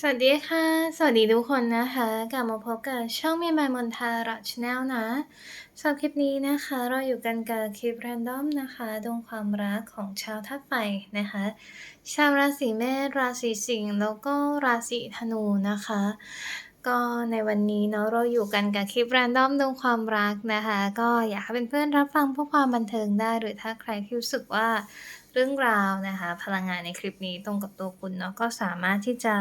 สวัสดีค่ะ สวัสดีทุกคนนะคะ กลับมาพบกับช่องเมียมายมนทาราชแนลนะสำหรับคลิปนี้นะคะ เราอยู่กันกับคลิปแรนดอมนะคะดวงความรักของชาวธาตุไฟนะคะ ชาวราศีเมษราศีสิงห์แล้วก็ราศีธนูนะคะ ก็ในวันนี้เนาะเราอยู่กันกับคลิปแรนดอมดวงความรักนะคะ ก็อยากให้เพื่อนๆรับฟังเพื่อความบันเทิงได้ หรือถ้าใครที่รู้สึกว่า เรื่องราวนะคะ พลังงานในคลิปนี้ตรงกับตัวคุณเนาะก็สามารถที่จะ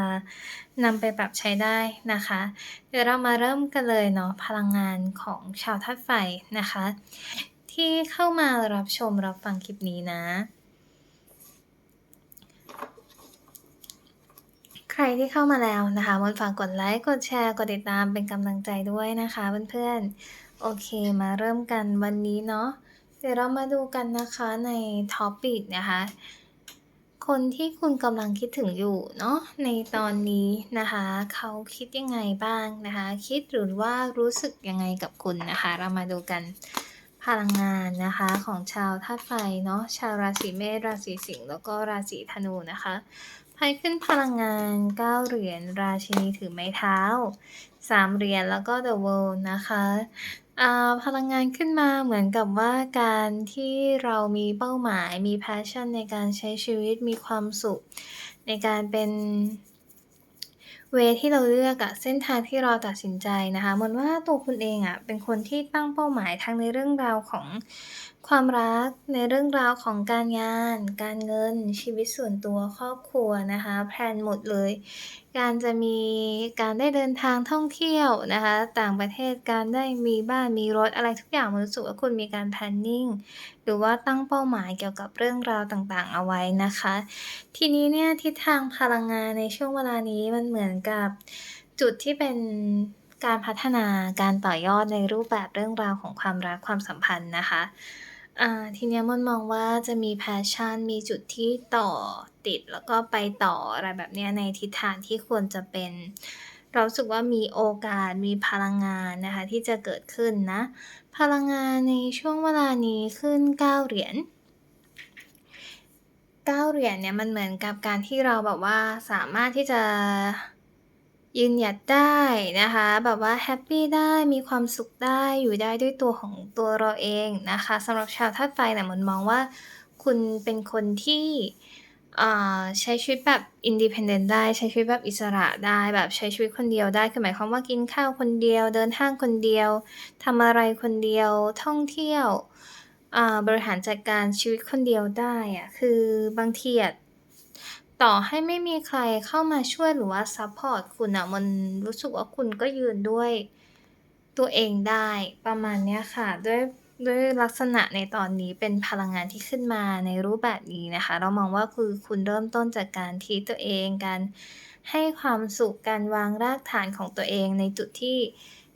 นำไปปรับใช้ได้นะคะ เดี๋ยวเรามาเริ่มกันเลยเนาะพลังงานของชาวธาตุไฟนะคะ ที่เข้ามารับชมรับฟังคลิปนี้นะ ใครที่เข้ามาแล้วนะคะมนฝากกดไลค์กดแชร์กดติดตามเป็นกำลังใจด้วยนะคะเพื่อนๆโอเคมาเริ่มกันวันนี้เนาะ ดี๋ยวเรามาดูกันนะคะในท็อปิกนะคะ คนที่คุณกำลังคิดถึงอยู่เนาะในตอนนี้นะคะ เขาคิดยังไงบ้างนะคะ คิดหรือว่ารู้สึกยังไงกับคุณนะคะ เรามาดูกันพลังงานนะคะของชาวธาตุไฟเนาะชาวราศีเมษราศีสิงห์แล้วก็ราศีธนูนะคะไพ่ขึ้นพลังงาน9เหรียญราชินีถือไม้เท้า3เหรียญแล้วก็ The World นะคะ อ่า พลังงานขึ้นมาเหมือนกับว่า การที่เรามีเป้าหมาย มี passion ในการใช้ชีวิต มีความสุข ในการเป็น เวที่เราเลือกอะ เส้นทางที่เราตัดสินใจนะคะ มนว่าตัวคุณเองอะเป็นคนที่ตั้งเป้าหมายทั้งในเรื่องราวของ ความรักในเรื่องราวของการงาน การเงินชีวิตส่วนตัวครอบครัวนะคะแพลนหมดเลย การจะมีการได้เดินทางท่องเที่ยวนะคะ ต่างประเทศการได้มีบ้านมีรถอะไรทุกอย่างมันรู้สึกว่าคุณมีการ planning หรือว่าตั้งเป้าหมายเกี่ยวกับเรื่องราวต่างๆ เอาไว้นะคะ ทีนี้เนี่ยทิศทางพลังงานในช่วงเวลานี้มันเหมือนกับจุดที่เป็นการพัฒนาการต่อยอดในรูปแบบเรื่องราวของความรักความสัมพันธ์นะคะ อ่า ทีเนี้ยมนมองว่าจะมี passion มีจุดที่ต่อติด แล้วก็ไปต่อ อะไรแบบเนี้ย ในทิศทางที่ควรจะเป็น เรารู้สึกว่ามีโอกาส มีพลังงานนะคะที่จะเกิดขึ้นนะ พลังงานในช่วงเวลานี้ขึ้น 9 เหรียญ 9 เหรียญเนี่ยมันเหมือนกับการที่เราแบบว่าสามารถที่จะ ยืนหยัดได้นะคะ แบบว่าแฮปปี้ได้มีความสุขได้อยู่ได้ด้วยตัวของตัวเราเองนะคะสำหรับชาวธาตุไฟเนี่ยมันมองว่า คุณเป็นคนที่อ่าใช้ชีวิตแบบ independent ได้ใช้ชีวิตแบบอิสระได้แบบใช้ชีวิตคนเดียวได้คือหมายความว่ากินข้าวคนเดียว เดินห้างคนเดียวทำอะไรคนเดียวท่องเที่ยวอ่าบริหารจัดการชีวิตคนเดียวได้อะคือบางทีอะ ต่อให้ไม่มีใครเข้ามาช่วยหรือว่าซัปพอร์ตคุณอะมันรู้สึกว่าคุณก็ยืนด้วยตัวเองได้ประมาณเนี้ยค่ะ ด้วยด้วยลักษณะในตอนนี้เป็นพลังงานที่ขึ้นมาในรูปแบบนี้นะคะ เรามองว่าคือคุณเริ่มต้นจากการทีตัวเองการให้ความสุขการวางรากฐานของตัวเองในจุดที่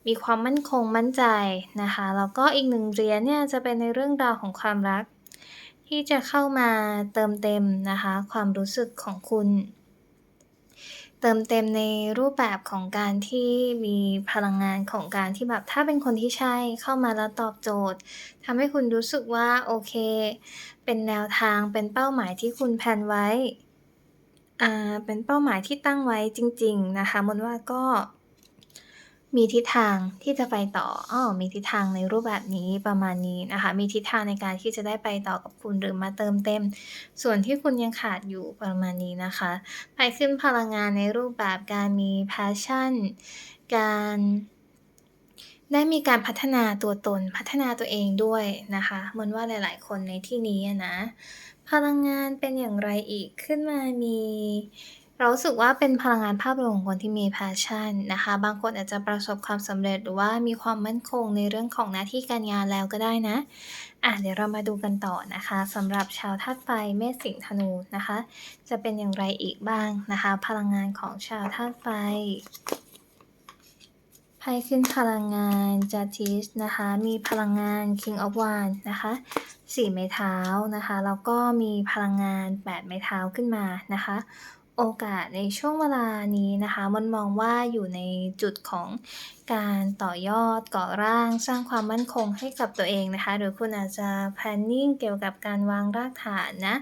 มีความมั่นคงมั่นใจนะคะแล้วก็อีกหนึ่งเหรียญเนี่ยจะเป็นในเรื่องราวของความรัก ที่จะเข้ามาเติมเต็มนะคะความรู้สึกของคุณ เติมเต็มในรูปแบบของการที่มีพลังงานของการที่แบบถ้าเป็นคนที่ใช่เข้ามาแล้วตอบโจทย์ทำให้คุณรู้สึกว่าโอเค เป็นแนวทางเป็นเป้าหมายที่คุณแพลนไว้ อ่า เป็นเป้าหมายที่ตั้งไว้จริง ๆ นะคะมนว่าก็ มีทิศทางที่จะไปต่ออ้อมีทิศทางในรูปแบบนี้ประมาณนี้นะคะ มีทิศทางในการที่จะได้ไปต่อกับคุณหรือมาเติมเต็ม ส่วนที่คุณยังขาดอยู่ประมาณนี้นะคะไพ่ขึ้นพลังงานในรูปแบบการมี passion การได้มีการพัฒนาตัวตนพัฒนาตัวเองด้วยนะคะมนว่าหลาย ๆ คนในที่นี้นะ พลังงานเป็นอย่างไรอีกขึ้นมามี เรารู้สึกว่าเป็นพลังงานภาพรวมของคนที่มี passion นะคะ บางคนอาจจะประสบความสำเร็จหรือว่ามีความมั่นคงในเรื่องของหน้าที่การงานแล้วก็ได้นะ อะเดี๋ยวเรามาดูกันต่อนะคะสำหรับชาวธาตุไฟเมษสิงห์ธนูนะคะ จะเป็นอย่างไรอีกบ้างนะคะ พลังงานของชาวธาตุไฟไพ่ขึ้นพลังงานจัติสนะคะ มีพลังงาน King of Wands นะคะสี่ไม้เท้านะคะ แล้วก็มีพลังงานแปดไม้เท้าขึ้นมานะคะ โอกาสในช่วงเวลานี้นะคะ มันมองว่าอยู่ในจุดของ การต่อยอดก่อร่างสร้างความมั่นคงให้กับตัวเองนะคะ หรือคุณอาจจะ planning เกี่ยวกับการวางรากฐานนะ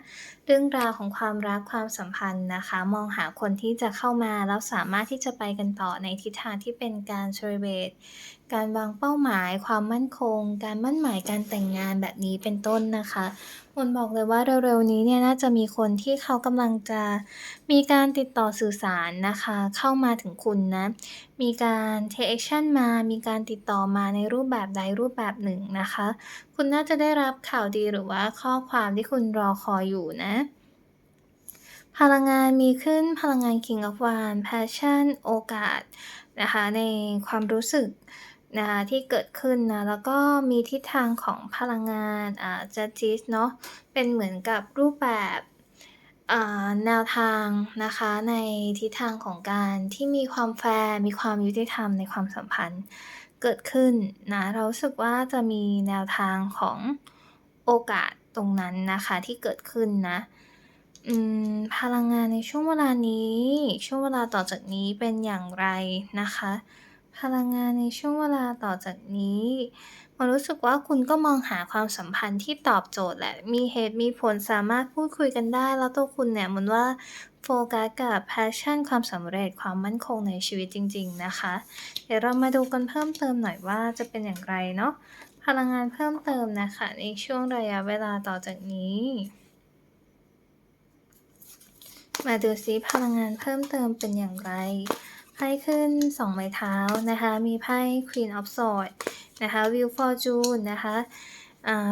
เรื่องราวของความรักความสัมพันธ์นะคะ มองหาคนที่จะเข้ามาแล้วสามารถที่จะไปกันต่อในทิศทางที่เป็นการ celebrate การวางเป้าหมาย ความมั่นคง การมั่นหมายการแต่งงานแบบนี้เป็นต้นนะคะมนบอกเลยว่าเร็วๆนี้เนี่ยน่าจะมีคนที่เขากำลังจะมีการติดต่อสื่อสารนะคะ เข้ามาถึงคุณนะ มีการ take action มา มีการติดต่อมาในรูปแบบใดรูปแบบหนึ่งนะคะ คุณน่าจะได้รับข่าวดีหรือว่าข้อความที่คุณรอคอยอยู่นะ พลังงานมีขึ้นพลังงาน King of Wands Passion โอกาสนะคะในความรู้สึกนะคะที่เกิดขึ้นนะแล้วก็มีทิศทางของพลังงานอ่า Justice เนาะเป็นเหมือนกับรูปแบบ อ่า แนวทางนะคะในทิศทางของการที่มีความแฟร์ มีความยุติธรรมในความสัมพันธ์เกิดขึ้นนะ เรารู้สึกว่าจะมีแนวทางของโอกาสตรงนั้นนะคะที่เกิดขึ้นนะ อืม พลังงานในช่วงเวลานี้ ช่วงเวลาต่อจากนี้เป็นอย่างไรนะคะ พลังงานในช่วงเวลาต่อจากนี้ มนรู้สึกว่าคุณก็มองหาความสัมพันธ์ที่ตอบโจทย์แหละ มีเหตุมีผลสามารถพูดคุยกันได้ แล้วตัวคุณเนี่ยเหมือนว่าโฟกัสกับ passion ความสำเร็จความมั่นคงในชีวิตจริง ๆ นะคะ เดี๋ยวเรามาดูกันเพิ่มเติมหน่อยว่าจะเป็นอย่างไรเนาะ พลังงานเพิ่มเติมนะคะ ในช่วงระยะเวลาต่อจากนี้ มาดูซิพลังงานเพิ่มเติมเป็นอย่างไรไพ่ขึ้น 2 ไม้เท้านะคะ มีไพ่ Queen of Swords นะคะ Wheel Fortune นะคะ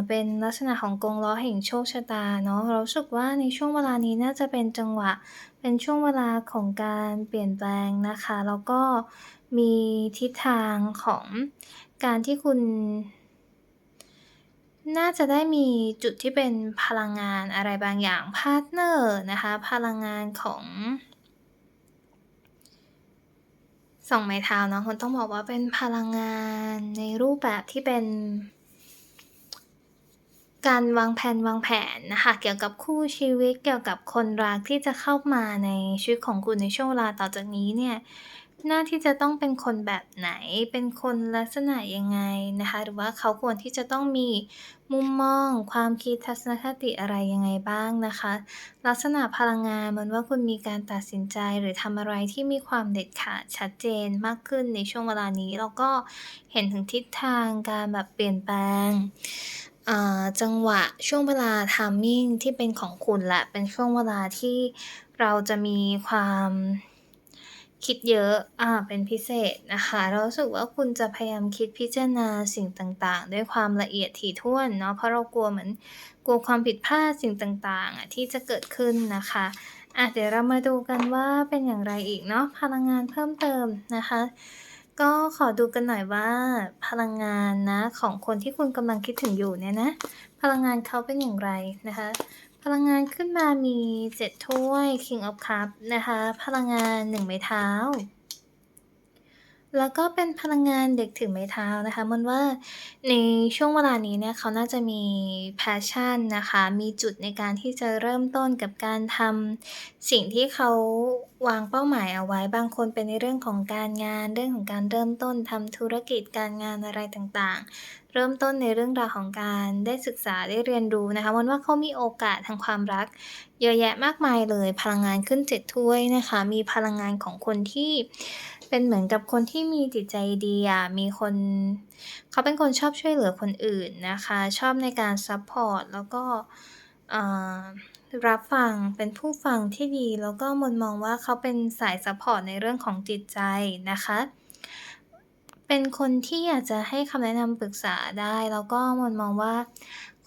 เป็นลักษณะของกงล้อแห่งโชคชะตาเนาะเราสึกว่าในช่วงเวลานี้น่าจะเป็นจังหวะ เป็นช่วงเวลาของการเปลี่ยนแปลงนะคะ แล้วก็มีทิศทางของการที่คุณ น่าจะได้มีจุดที่เป็นพลังงานอะไรบางอย่างพาร์ตเนอร์นะคะ พลังงานของ ส่งไม้เท้าเนาะคุณต้องบอกว่าเป็นพลังงานในรูปแบบที่เป็น การวางแผนวางแผนนะคะ เกี่ยวกับคู่ชีวิตเกี่ยวกับคนรักที่จะเข้ามาในชีวิตของคุณในช่วงเวลาต่อจากนี้เนี่ย หน่าที่จะต้องเป็นคนแบบไหน เป็นคนลักษณะยังไงนะคะ หรือว่าเขาควรที่จะต้องมีมุมมอง ความคิดทัศนคติอะไรยังไงบ้างนะคะ ลักษณะพลังงานมือนว่าคุณมีการตัดสินใจหรือทำอะไรที่มีความเด็ดขาดชัดเจนมากขึ้นในช่วงเวลานี้ แล้วก็เห็นถึงทิศทางการแบบเปลี่ยนแปลงอ่าจังหวะช่วงเวลา timing ที่เป็นของคุณแหละเป็นช่วงเวลาที่เราจะมีความ คิดเยอะอ่าเป็นพิเศษนะคะเรารู้สึกว่าคุณจะพยายามคิดพิจารณาสิ่งต่างๆ ด้วยความละเอียดถี่ถ้วนเนาะเพราะเรากลัวเหมือนกลัวความผิดพลาดสิ่งต่างๆอะที่จะเกิดขึ้นนะคะอะเดี๋ยวเรามาดูกันว่าเป็นอย่างไรอีกเนาะพลังงานเพิ่มเติมนะคะ ก็ขอดูกันหน่อยว่าพลังงานนะของคนที่คุณกำลังคิดถึงอยู่เนี่ยนะ พลังงานเขาเป็นอย่างไรนะคะ พลังงานขึ้นมามี 7 ถ้วย King of Cup นะคะ พลังงาน 1 ไม้เท้า แล้วก็เป็นพลังงานเด็กถือไม้เท้านะคะ มันว่าในช่วงเวลานี้เนี่ยเขาน่าจะมี passion นะคะ มีจุดในการที่จะเริ่มต้นกับการทำสิ่งที่เขาวางเป้าหมายเอาไว้ บางคนเป็นในเรื่องของการงาน เรื่องของการเริ่มต้นทำธุรกิจการงานอะไรต่างๆ เริ่มต้นในเรื่องราวของการได้ศึกษาได้เรียนรู้นะคะ มันว่าเขามีโอกาสทางความรัก เยอะแยะมากมายเลย พลังงานขึ้น7ถ้วยนะคะ มีพลังงานของคนที่ เป็นเหมือนกับคนที่มีจิตใจดีอะ มีคน เขาเป็นคนชอบช่วยเหลือคนอื่นนะคะ ชอบในการซัปพอร์ตแล้วก็รับฟังเป็นผู้ฟังที่ดี แล้วก็มนมองว่าเขาเป็นสายซัปพอร์ตในเรื่องของจิตใจนะคะ เป็นคนที่อยากจะให้คำแนะนำปรึกษาได้ แล้วก็มนมองว่า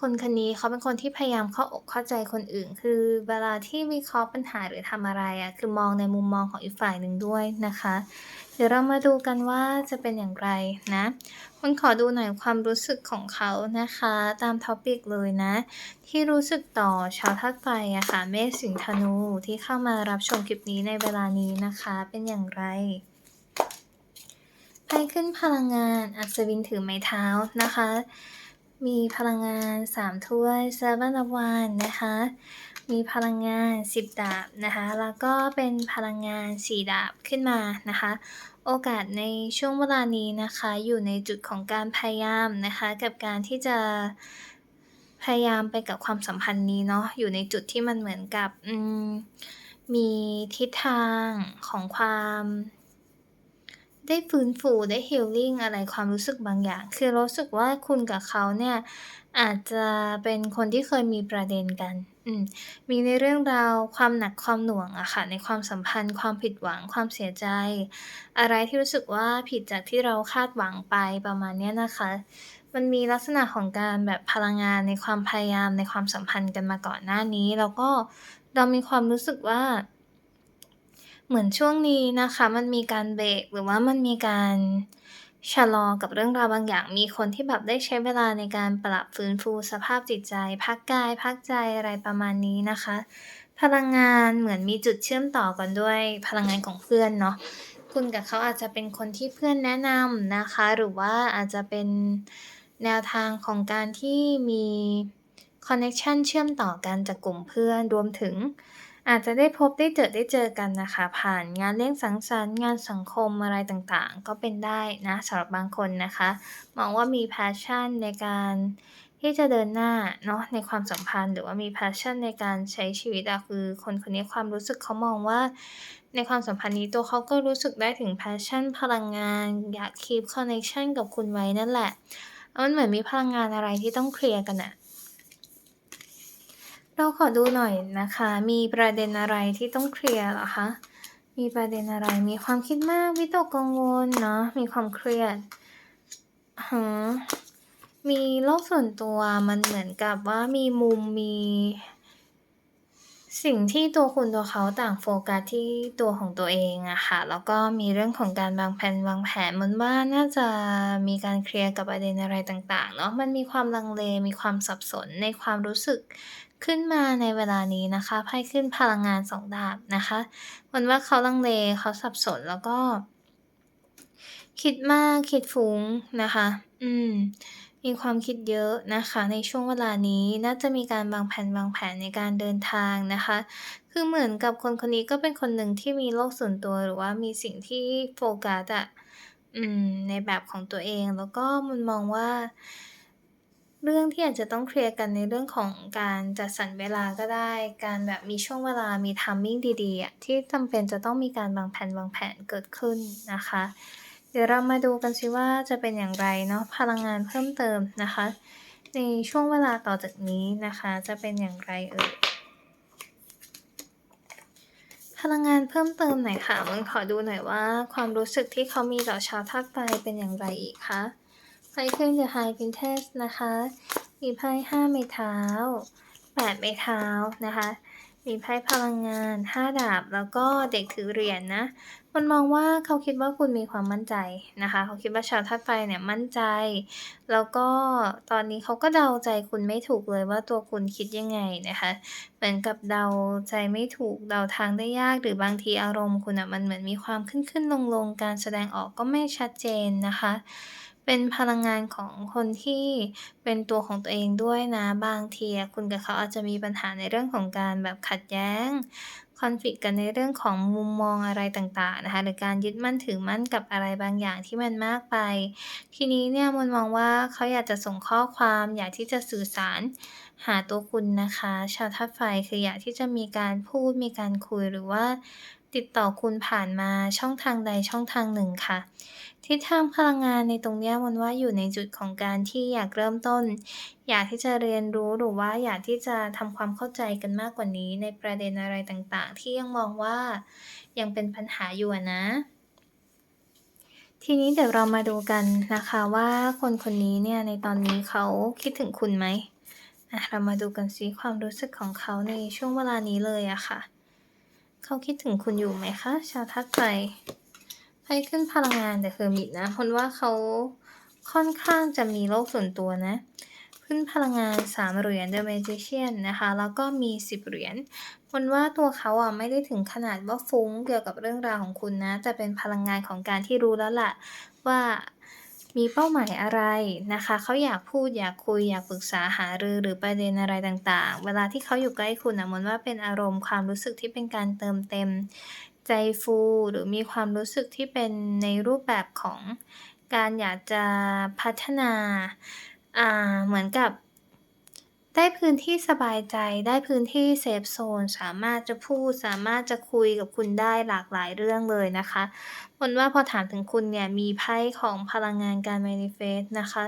คนคนนี้เขาเป็นคนที่พยายามเข้าอกเข้าใจคนอื่น คือเวลาที่วิเคราะห์ปัญหาหรือทำอะไรอะคือมองในมุมมองของอีกฝ่ายหนึ่งด้วยนะคะ เดี๋ยวเรามาดูกันว่าจะเป็นอย่างไรนะมนขอดูหน่อยความรู้สึกของเขานะคะ ตาม topic เลยนะ ที่รู้สึกต่อชาวธาตุไฟอะค่ะเมษสิงธนูที่เข้ามารับชมคลิปนี้ในเวลานี้นะคะ เป็นอย่างไรไพ่ขึ้นพลังงานอัศวินถือไม้เท้านะคะ มีพลังงาน 3 ถ้วย Seven of Wands นะคะ มีพลังงาน 10 ดาบนะคะ แล้วก็เป็นพลังงาน 4 ดาบขึ้นมานะคะ โอกาสในช่วงเวลานี้นะคะ อยู่ในจุดของการพยายามนะคะ กับการที่จะพยายามไปกับความสัมพันธ์นี้เนาะ อยู่ในจุดที่มันเหมือนกับมมีทิศทางของความ ได้ฟื้นฟูได้ healing อะไรความรู้สึกบางอย่าง คือรู้สึกว่าคุณกับเขาเนี่ยอาจจะเป็นคนที่เคยมีประเด็นกันมีในเรื่องราวความหนักความหน่วงอะค่ะในความสัมพันธ์ ความผิดหวังความเสียใจ อะไรที่รู้สึกว่าผิดจากที่เราคาดหวังไปประมาณนี้นะคะ มันมีลักษณะของการแบบพลังงานในความพยายามในความสัมพันธ์กันมาก่อนหน้านี้ แล้วก็เรามีความรู้สึกว่า เหมือนช่วงนี้นะคะ มันมีการเบรก หรือว่ามันมีการชะลอกับเรื่องราวบางอย่าง มีคนที่แบบได้ใช้เวลาในการปรับฟื้นฟูสภาพจิตใจ พักกาย พักใจอะไรประมาณนี้นะคะ พลังงานเหมือนมีจุดเชื่อมต่อกันด้วยพลังงานของเพื่อนเนาะคุณกับเขาอาจจะเป็นคนที่เพื่อนแนะนำนะคะ หรือว่าอาจจะเป็นแนวทางของการที่มีคอนเน็กชันเชื่อมต่อกันจากกลุ่มเพื่อนรวมถึง อาจจะได้พบได้เจอได้เจอกันนะคะ ผ่านงานเลี้ยงสังสรรค์งานสังคมอะไรต่างๆ ก็เป็นได้นะสำหรับบางคนนะคะ มองว่ามี passion ในการที่จะเดินหน้าเนาะในความสัมพันธ์ หรือว่ามี passion ในการใช้ชีวิตอะคือ คนคนนี้ความรู้สึกเขามองว่า ในความสัมพันธ์นี้ตัวเขาก็รู้สึกได้ถึง passion พลังงาน อยาก keep connection กับคุณไว้นั่นแหละมันเหมือนมีพลังงานอะไรที่ต้องเคลียร์กันน่ะ เราขอดูหน่อยนะคะ มีประเด็นอะไรที่ต้องเคลียร์เหรอคะ?มีประเด็นอะไร มีความคิดมาก วิตกกังวลเนาะ มีความเครียดอะฮะมีโลกส่วนตัวมันเหมือนกับว่ามีมุมมี สิ่งที่ตัวคุณตัวเขาต่างโฟกัสที่ตัวของตัวเองอะค่ะ แล้วก็มีเรื่องของการวางแพลนวางแผนมันว่าน่าจะมีการเคลียร์กับประเด็นอะไรต่าง ๆ เนาะมันมีความลังเลมีความสับสนในความรู้สึก ขึ้นมาในเวลานี้นะคะไพ่ขึ้นพลังงาน2ดาบนะคะมือนว่าเขาลังเลเขาสับสนแล้วก็ คิดมากคิดฟุ้งนะคะ อืม มีความคิดเยอะนะคะ ในช่วงเวลานี้น่าจะมีการวางแพลนวางแผนในการเดินทางนะคะ คือเหมือนกับคนคนนี้ก็เป็นคนหนึ่งที่มีโลกส่วนตัวหรือว่ามีสิ่งที่โฟกัสอะอืมในแบบของตัวเองแล้วก็มันมองว่า เรื่องที่อาจจะต้องเคลียร์กันในเรื่องของการจัดสรรเวลาก็ได้ การแบบมีช่วงเวลามี timing ดีๆอะที่จำเป็นจะต้องมีการวางแพลนวางแผนเกิดขึ้นนะคะ เดี๋ยวเรามาดูกันสิว่าจะเป็นอย่างไรเนาะพลังงานเพิ่มเติมนะคะ ในช่วงเวลาต่อจากนี้นะคะ จะเป็นอย่างไรเอ่ย?พลังงานเพิ่มเติมหน่อยค่ะมันขอดูหน่อยว่า ความรู้สึกที่เขามีต่อชาวธาตุไฟเป็นอย่างไรอีกคะ? ไพ่ขึ้น The High Priestess นะคะ มีไพ่5ไม้เท้า8ไม้เท้านะคะ มีไพ่พลังงาน5ดาบ แล้วก็เด็กถือเหรียญนะ มันมองว่าเขาคิดว่าคุณมีความมั่นใจนะคะ เขาคิดว่าชาวธาตุไฟเนี่ยมั่นใจ แล้วก็ตอนนี้เขาก็เดาใจคุณไม่ถูกเลยว่าตัวคุณคิดยังไงนะคะ เหมือนกับเดาใจไม่ถูก เดาทางได้ยาก หรือบางทีอารมณ์คุณน่ะมันเหมือนมีความขึ้นๆลงๆการแสดงออกก็ไม่ชัดเจนนะคะ เป็นพลังงานของคนที่เป็นตัวของตัวเองด้วยนะ บางทีคุณกับเขาอาจจะมีปัญหาในเรื่องของการแบบขัดแย้ง conflict กันในเรื่องของมุมมองอะไรต่างๆนะคะหรือการยึดมั่นถือมั่นกับอะไรบางอย่างที่มันมากไป ทีนี้เนี่ยมนมองว่าเขาอยากจะส่งข้อความอยากที่จะสื่อสารหาตัวคุณนะคะ ชาวธาตุไฟคืออยากที่จะมีการพูดมีการคุยหรือว่าติดต่อคุณผ่านมาช่องทางใดช่องทางหนึ่งค่ะ ทิศทางพลังงานในตรงเนี้ยมนว่าอยู่ในจุดของการที่อยากเริ่มต้น อยากที่จะเรียนรู้หรือว่าอยากที่จะทำความเข้าใจกันมากกว่านี้ ในประเด็นอะไรต่างๆ ที่ยังมองว่ายังเป็นปัญหาอยู่นะ ทีนี้เดี๋ยวเรามาดูกันนะคะว่าคนคนนี้เนี่ยในตอนนี้เขาคิดถึงคุณไหม?เรามาดูกันซิความรู้สึกของเขาในช่วงเวลานี้เลยอะค่ะ เขาคิดถึงคุณอยู่ไหมคะ ชาวธาตุไฟ? ไพ่ขึ้นพลังงาน The Hermit นะมนว่าเขาค่อนข้างจะมีโลกส่วนตัวนะ ขึ้นพลังงาน 3 เหรียญ The Magician นะคะ แล้วก็มี 10 เหรียญมนว่าตัวเขาอะไม่ได้ถึงขนาดว่าฟุ้งเกี่ยวกับเรื่องราวของคุณนะ แต่เป็นพลังงานของการที่รู้แล้วแหละว่ามีเป้าหมายอะไรนะคะ เขาอยากพูดอยากคุยอยากปรึกษาหารือหรือประเด็นอะไรต่างๆ เวลาที่เขาอยู่ใกล้คุณน่ะมนว่าเป็นอารมณ์ความรู้สึกที่เป็นการเติมเต็ม ใจฟูหรือมีความรู้สึกที่เป็นในรูปแบบของการอยากจะพัฒนาอ่าเหมือนกับ ได้พื้นที่สบายใจได้พื้นที่เซฟโซนสามารถจะพูด สามารถจะคุยกับคุณได้หลากหลายเรื่องเลยนะคะมนว่าพอถามถึงคุณเนี่ยมีไพ่ของพลังงานการ manifest นะคะ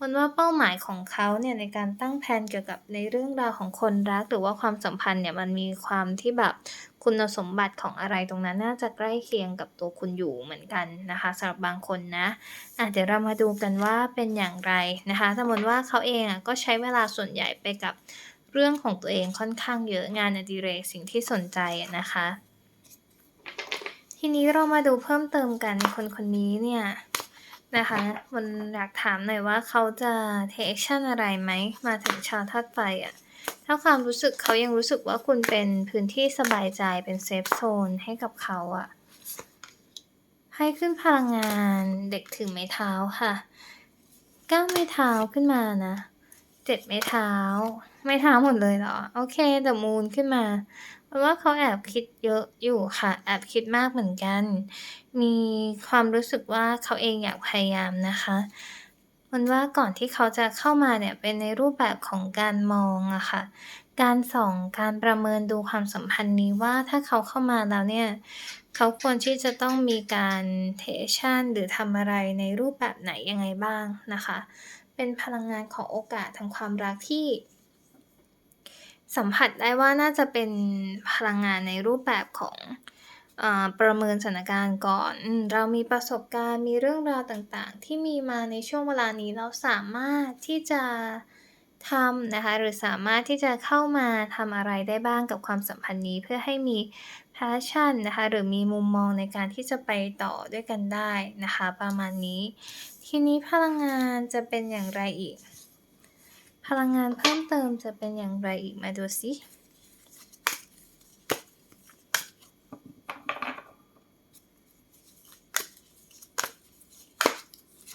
มนว่าเป้าหมายของเขาเนี่ยในการตั้งแพนเกี่ยวกับในเรื่องราวของคนรัก หรือว่าความสัมพันธ์เนี่ยมันมีความที่แบบ คุณสมบัติของอะไรตรงนั้นน่าจะใกล้เคียงกับตัวคุณอยู่เหมือนกันนะคะสำหรับบางคนนะอาเดี๋ยวเรามาดูกันว่าเป็นอย่างไรนะคะแต่มนว่าเขาเองอะก็ใช้เวลาส่วนใหญ่ไปกับเรื่องของตัวเองค่อนข้างเยอะงานอดิเรกสิ่งที่สนใจนะคะ ทีนี้เรามาดูเพิ่มเติมกันคนคนนี้เนี่ยนะคะมนอยากถามหน่อยว่าเขาจะเทกแอกชันอะไรไหม?มาถึงชาวธาตุไฟอะ ถ้าความรู้สึกเขายังรู้สึกว่าคุณเป็นพื้นที่สบายใจเป็นเซฟโซนให้กับเขาอะไพ่ขึ้นพลังงานเด็กถือไม้เท้าค่ะ9ไม้เท้าขึ้นมานะ7ไม้เท้า ไม้เท้าหมดเลยเหรอ?โอเค The Moon ขึ้นมามนว่าเขาแอบคิดเยอะอยู่ค่ะ แอบคิดมากเหมือนกัน มีความรู้สึกว่าเขาเองอยากพยายามนะคะ มันว่าก่อนที่เขาจะเข้ามาเนี่ยเป็นในรูปแบบของการมองอะค่ะ การส่องการประเมินดูความสัมพันธ์นี้ว่าถ้าเขาเข้ามาแล้วเนี่ย เขาควรที่จะต้องมีการเทชั่นหรือทำอะไรในรูปแบบไหนยังไงบ้างนะคะ เป็นพลังงานของโอกาสทางความรักที่ สัมผัสได้ว่าน่าจะเป็นพลังงานในรูปแบบของ ประเมินสถานการณ์ก่อนอเรามีประสบการณ์มีเรื่องราวต่างๆ ที่มีมาในช่วงเวลานี้เราสามารถที่จะทำนะคะหรือสามารถที่จะเข้ามาทำอะไรได้บ้างกับความสัมพันธ์นี้เพื่อให้มี passion นะคะหรือมีมุมมองในการที่จะไปต่อด้วยกันได้นะคะ ประมาณนี้ ทีนี้พลังงานจะเป็นอย่างไรอีก?พลังงานเพิ่มเติมจะเป็นอย่างไรอีก?มาดูสิ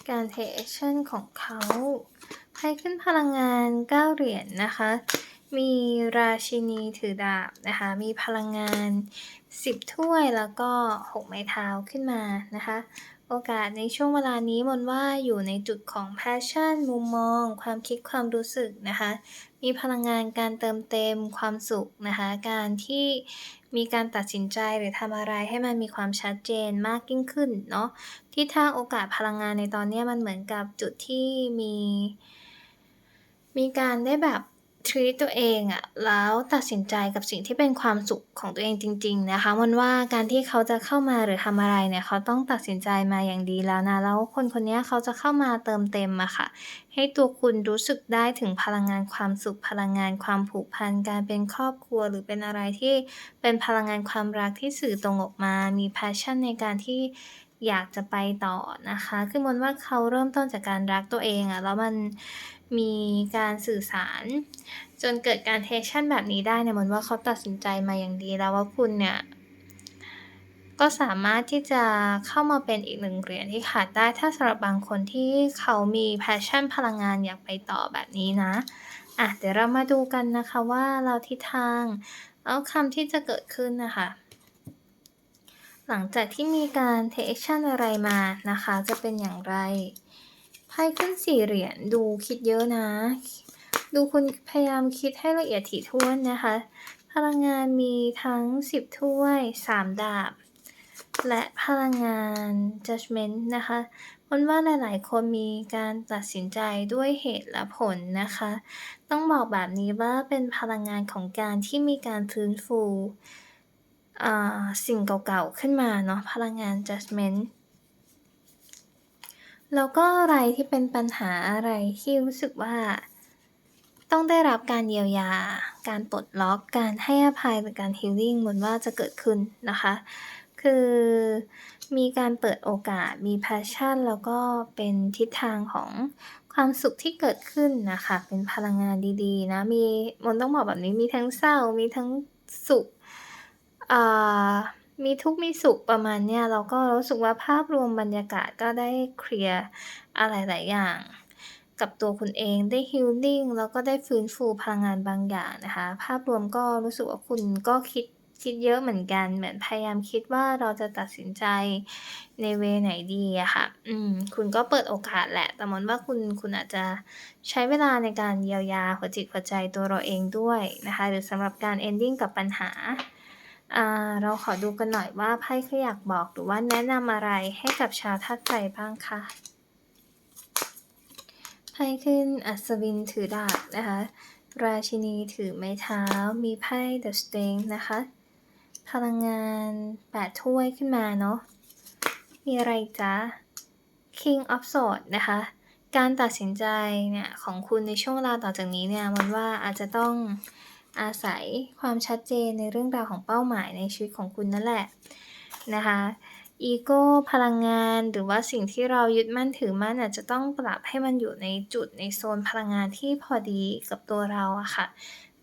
การเทกแอกชันของเขาไพ่ขึ้นพลังงาน 9 เหรียญนะคะ มีราชินีถือดาบนะคะ มีพลังงาน 10 ถ้วยแล้วก็ 6 ไม้เท้าขึ้นมานะคะ โอกาสในช่วงเวลานี้มนว่าอยู่ในจุดของ passion มุมมอง ความคิดความรู้สึกนะคะ มีพลังงานการเติมเต็มความสุขนะคะ การที่มีการตัดสินใจหรือทำอะไรให้มันมีความชัดเจนมากยิ่งขึ้นเนาะที่ทางโอกาสพลังงานในตอนนี้มันเหมือนกับจุดที่มี มีการได้แบบ ทรีตตัวเองอะแล้วตัดสินใจกับสิ่งที่เป็นความสุขของตัวเองจริง ๆ นะคะมันว่าการที่เขาจะเข้ามาหรือทำอะไรเนี่ยเขาต้องตัดสินใจมาอย่างดีแล้วนะแล้วคนคนนี้เขาจะเข้ามาเติมเต็มอะค่ะ ให้ตัวคุณรู้สึกได้ถึงพลังงานความสุขพลังงานความผูกพันการเป็นครอบครัวหรือเป็นอะไรที่เป็นพลังงานความรักที่สื่อตรงออกมา มี passion ในการที่อยากจะไปต่อนะคะ คือมนว่าเขาเริ่มต้นจากการรักตัวเองอะแล้วมัน มีการสื่อสาร จนเกิดการเทกแอกชันแบบนี้ได้เนี่ยมนว่าเขาตัดสินใจมาอย่างดีแล้วว่าคุณเนี่ยก็สามารถที่จะเข้ามาเป็นอีก1เหรียญที่ขาดได้ถ้าสำหรับบางคนที่เขามี passion พลังงานอยากไปต่อแบบนี้นะอะเดี๋ยวเรามาดูกันนะคะว่าแล้วทิศทาง outcome ที่จะเกิดขึ้นนะคะ หลังจากที่มีการเทกแอกชันอะไรมานะคะ จะเป็นอย่างไร? ไพ่ขึ้น4เหรียญดูคิดเยอะนะ ดูคุณพยายามคิดให้ละเอียดถี่ถ้วนนะคะ พลังงานมีทั้ง 10 ถ้วย 3 ดาบ และพลังงาน Judgment นะคะมันว่าหลาย ๆ คนมีการตัดสินใจด้วยเหตุและผลนะคะ ต้องบอกแบบนี้ว่าเป็นพลังงานของการที่มีการฟื้นฟูสิ่งเก่า ๆ ขึ้นมาเนาะพลังงาน Judgment แล้วก็อะไรที่เป็นปัญหาอะไรที่รู้สึกว่า ต้องได้รับการเยียวยา การปลดล็อกการให้อภัยหรือการ healing มนว่าจะเกิดขึ้นนะคะ คือมีการเปิดโอกาสมี passion แล้วก็เป็นทิศทางของความสุขที่เกิดขึ้นนะคะ เป็นพลังงานดีๆ นะ มีมันต้องบอกแบบนี้มีทั้งเศร้ามีทั้งสุขอ่า มีทุกข์มีสุขประมาณเนี้ยเราก็รู้สึกว่าภาพรวมบรรยากาศก็ได้เคลียร์อะไรหลายอย่าง กับตัวคุณเองได้ healing แล้วก็ได้ฟื้นฟูพลังงานบางอย่างนะคะ ภาพรวมก็รู้สึกว่าคุณก็คิดคิดเยอะเหมือนกัน เหมือนพยายามคิดว่าเราจะตัดสินใจในเวไหนดีอะค่ะ อืม คุณก็เปิดโอกาสแหละ แต่มนว่าคุณคุณอาจจะใช้เวลาในการเยียวยาหัวจิตหัวใจตัวเราเองด้วยนะคะ หรือสำหรับการ ending กับปัญหา อ่าเราขอดูกันหน่อยว่าไพ่เขาอยากบอกหรือว่าแนะนำอะไรให้กับชาวธาตุไฟบ้างคะไพ่ขึ้นอัศวินถือดาบนะคะ ราชินีถือไม้เท้า มีไพ่ The Strength นะคะ พลังงาน8ถ้วยขึ้นมาเนาะ มีอะไรจ๊ะ King of Swords นะคะ การตัดสินใจเนี่ยของคุณในช่วงเวลาต่อจากนี้เนี่ยมันว่าอาจจะต้อง อาศัยความชัดเจนในเรื่องราวของเป้าหมายในชีวิตของคุณนั่นแหละนะคะอีโก้พลังงานหรือว่าสิ่งที่เรายึดมั่นถือมั่นอาจจะต้องปรับให้มันอยู่ในจุดในโซนพลังงานที่พอดีกับตัวเราอะค่ะ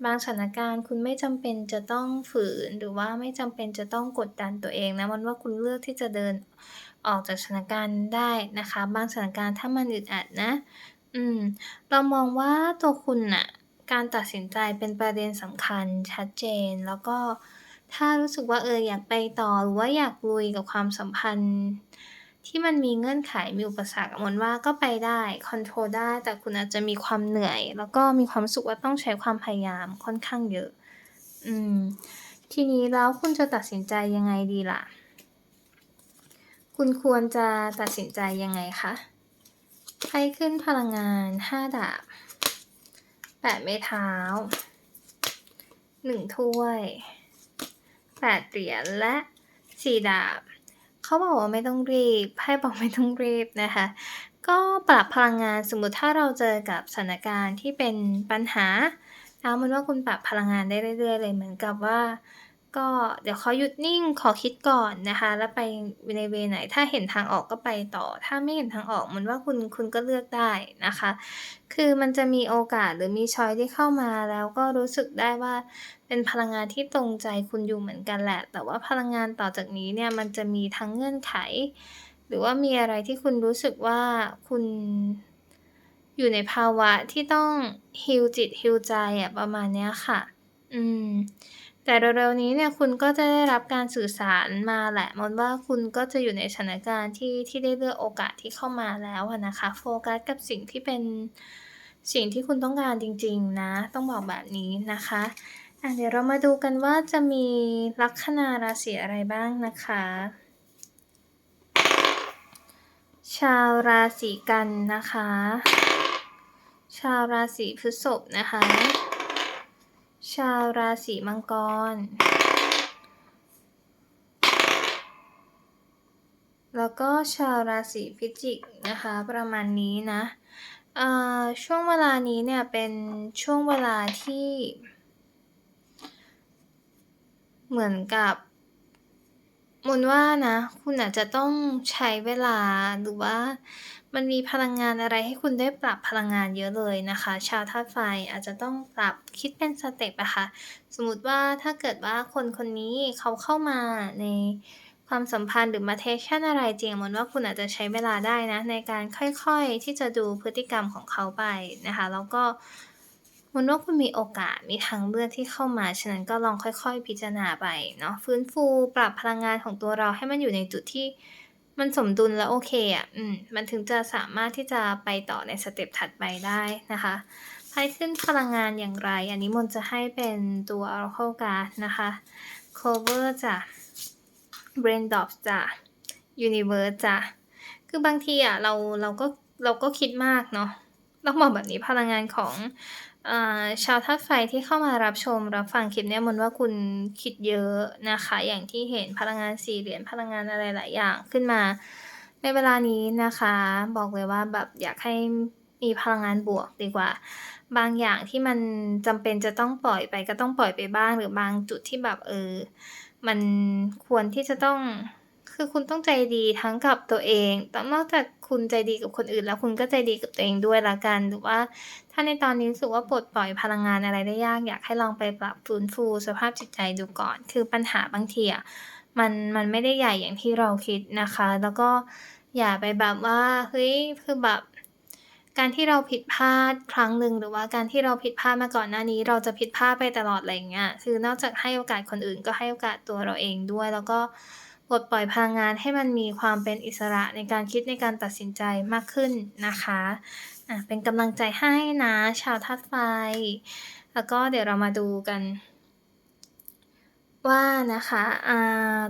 บางสถานการณ์คุณไม่จำเป็นจะต้องฝืน หรือว่าไม่จำเป็นจะต้องกดดันตัวเองนะมันว่าคุณเลือกที่จะเดินออกจากสถานการณ์ได้นะคะ บางสถานการณ์ถ้ามันอึดอัดนะ อืมเรามองว่าตัวคุณน่ะ การตัดสินใจเป็นประเด็นสำคัญชัดเจน แล้วก็ถ้ารู้สึกว่าเอออยากไปต่อหรือว่าอยากลุยกับความสัมพันธ์ ที่มันมีเงื่อนไขมีอุปสรรคมนว่าก็ไปได้คอนโทรลได้ แต่คุณอาจจะมีความเหนื่อย แล้วก็มีความรู้สึกว่าต้องใช้ความพยายามค่อนข้างเยอะ อืม ทีนี้แล้วคุณจะตัดสินใจยังไงดีล่ะ คุณควรจะตัดสินใจยังไงคะไพ่ขึ้นพลังงาน 5 ดาบ แปดไม้เท้าหนึ่งถ้วยแปดเหรียญและสี่ดาบเขาบอกว่าไม่ต้องรีบไพ่บอกไม่ต้องรีบนะคะ ก็ปรับพลังงานสมมติถ้าเราเจอกับสถานการณ์ที่เป็นปัญหาแล้วมนว่าคุณปรับพลังงานได้เรื่อยๆเลยเหมือนกับว่า ก็เดี๋ยวขอหยุดนิ่งขอคิดก่อนนะคะ แล้วไปในเวไหน ถ้าเห็นทางออกก็ไปต่อ ถ้าไม่เห็นทางออกมนว่าคุณคุณก็เลือกได้นะคะ คือมันจะมีโอกาสหรือมีชอยที่เข้ามาแล้วก็รู้สึกได้ว่าเป็นพลังงานที่ตรงใจคุณอยู่เหมือนกันแหละ แต่ว่าพลังงานต่อจากนี้เนี่ยมันจะมีทั้งเงื่อนไข หรือว่ามีอะไรที่คุณรู้สึกว่าคุณอยู่ในภาวะที่ต้อง heal จิต heal ใจอะประมาณเนี้ยค่ะ อืม แต่เร็วๆนี้เนี่ยคุณก็จะได้รับการสื่อสารมาแหละมนว่าคุณก็จะอยู่ในสถานการณ์ที่ที่ได้เลือกโอกาสที่เข้ามาแล้วอะนะคะ โฟกัสกับสิ่งที่เป็นสิ่งที่คุณต้องการจริงๆนะ ต้องบอกแบบนี้นะคะอ่าเดี๋ยวเรามาดูกันว่าจะมีลัคนาราศีอะไรบ้างนะคะ ชาวราศีกันนะคะ ชาวราศีพฤษภนะคะ ชาวราศีมังกร แล้วก็ชาวราศีพิจิกนะคะ ประมาณนี้นะอ่าช่วงเวลานี้เนี่ยเป็นช่วงเวลาที่ เหมือนกับมุนว่านะ คุณอาจจะต้องใช้เวลาหรือว่า มันมีพลังงานอะไรให้คุณได้ปรับพลังงานเยอะเลยนะคะ ชาวธาตุไฟอาจจะต้องปรับคิดเป็นสเต็ปอะค่ะ สมมติว่าถ้าเกิดว่าคนคนนี้เขาเข้ามาในความสัมพันธ์หรือมาเทชันอะไรจริงมนว่าคุณอาจจะใช้เวลาได้นะ ในการค่อยๆที่จะดูพฤติกรรมของเขาไปนะคะ แล้วก็มนว่าคุณมีโอกาสมีทางเลือกที่เข้ามา ฉะนั้นก็ลองค่อยๆ พิจารณาไปเนาะฟื้นฟูปรับพลังงานของตัวเราให้มันอยู่ในจุดที่ มันสมดุลและโอเคอะอืม มันถึงจะสามารถที่จะไปต่อในสเต็ปถัดไปได้นะคะไพ่ขึ้นพลังงานอย่างไร อันนี้มนจะให้เป็นตัว Oracle Card นะคะ Cover จ้ะ Brain d o p จ้ะ Universe จ้ะ คือบางทีอะเราเราก็เราก็คิดมากเนาะต้องบอกแบบนี้พลังงานของ อ่า ชาวธาตุไฟที่เข้ามารับชมรับฟังคลิปเนี้ยมนว่าคุณคิดเยอะนะคะ อย่างที่เห็นพลังงาน4เหรียญพลังงานอะไรหลายอย่างขึ้นมา ในเวลานี้นะคะ บอกเลยว่าแบบอยากให้มีพลังงานบวกดีกว่า บางอย่างที่มันจำเป็นจะต้องปล่อยไปก็ต้องปล่อยไปบ้าง หรือบางจุดที่แบบเออ มันควรที่จะต้อง คือคุณต้องใจดีทั้งกับตัวเองแต่นอกจากคุณใจดีกับคนอื่น แล้วคุณก็ใจดีกับตัวเองด้วยล้วกันหรือว่า ถ้าในตอนนี้รู้สึกว่าปลดปล่อยพลังงานอะไรได้ยาก อยากให้ลองไปปรับฟื้นฟูสภาพจิตใจดูก่อน คือปัญหาบางทีอะมันมันไม่ได้ใหญ่อย่างที่เราคิดนะคะ แล้วก็อย่าไปแบบว่าเฮ้ยคือแบบการที่เราผิดพลาดครั้งหนึ่งหรือว่าการที่เราผิดพลาดมาก่อนหน้านี้ เราจะผิดพลาดไปตลอดอะไรเงี้ยคือนอกจากให้โอกาสคนอื่นก็ให้โอกาสตัวเราเองด้วย แล้วก็ ปลดปล่อยพลังงานให้มันมีความเป็นอิสระในการคิดในการตัดสินใจมากขึ้นนะคะะเป็นกำลังใจให้นะ ชาวธาตุไฟ แล้วก็เดี๋ยวเรามาดูกัน ว่านะคะ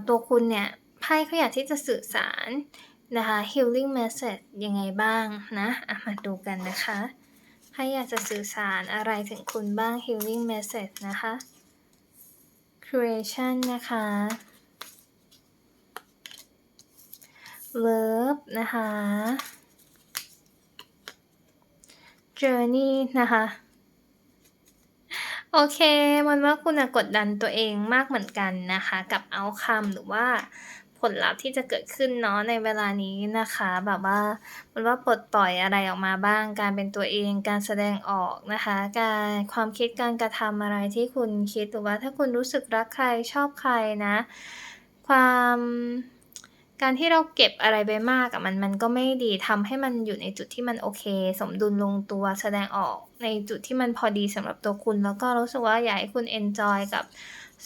ตัวคุณเนี่ยไพ่เขาอยากที่จะสื่อสารนะคะ healing message ยังไงบ้างนะะมาดูกันนะคะไพ่อยากจะสื่อสารอะไรถึงคุณบ้าง healing message นะคะ creation นะคะ love นะคะ journey นะคะ โอเค มันว่าคุณกดดันตัวเองมากเหมือนกันนะคะ กับ outcome หรือว่าผลลัพธ์ที่จะเกิดขึ้นเนาะในเวลานี้นะคะ แบบว่ามันว่าปลดปล่อยอะไรออกมาบ้าง การเป็นตัวเองการแสดงออกนะคะ การความคิดการกระทำอะไรที่คุณคิดหรือว่าถ้าคุณรู้สึกรักใครชอบใครนะ ความ การที่เราเก็บอะไรไว้มากอะมันมันก็ไม่ดีทำให้มันอยู่ในจุดที่มันโอเค สมดุลลงตัวแสดงออกในจุดที่มันพอดีสำหรับตัวคุณ แล้วก็รู้สึกว่าอยากให้คุณเอนจอยกับ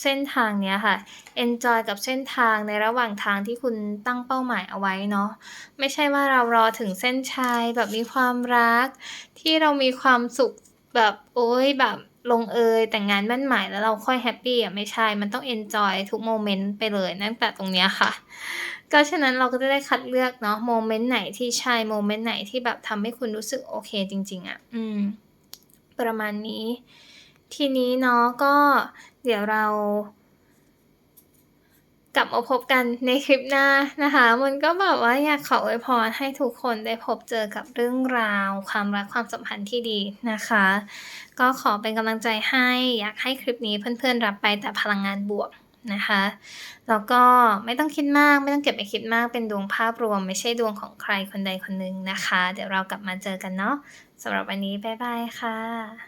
เส้นทางเนี้ยค่ะเอนจอยกับเส้นทางในระหว่างทางที่คุณตั้งเป้าหมายเอาไว้เนาะ ไม่ใช่ว่าเรารอถึงเส้นชัยแบบมีความรัก ที่เรามีความสุขแบบโอ๊ยแบบ ลงเอยแต่งงานมั่นหมายแล้วเราค่อยแฮปปี้อะไม่ใช่ มันต้องเอนจอยทุกโมเมนต์ไปเลยตั้งแต่ตรงเนี้ยค่ะ ก็ฉะนั้นเราก็จะได้คัดเลือกเนาะโมเมนต์ไหนที่ใช่โมเมนต์ไหนที่แบบทำให้คุณรู้สึกโอเคจริง ๆอะ อืม ประมาณนี้ ทีนี้เนาะก็เดี๋ยวเรา กลับมาพบกันในคลิปหน้านะคะ มันก็แบบว่าอยากขออวยพรให้ทุกคนได้พบเจอกับเรื่องราว ความรักความสัมพันธ์ที่ดีนะคะ ก็ขอเป็นกำลังใจให้อยากให้คลิปนี้เพื่อนๆรับไปแต่พลังงานบวกนะคะ แล้วก็ไม่ต้องคิดมากไม่ต้องเก็บไปคิดมากเป็นดวงภาพรวม ไม่ใช่ดวงของใครคนใดคนหนึ่งนะคะ เดี๋ยวเรากลับมาเจอกันเนาะสำหรับวันนี้บ๊ายบายค่ะ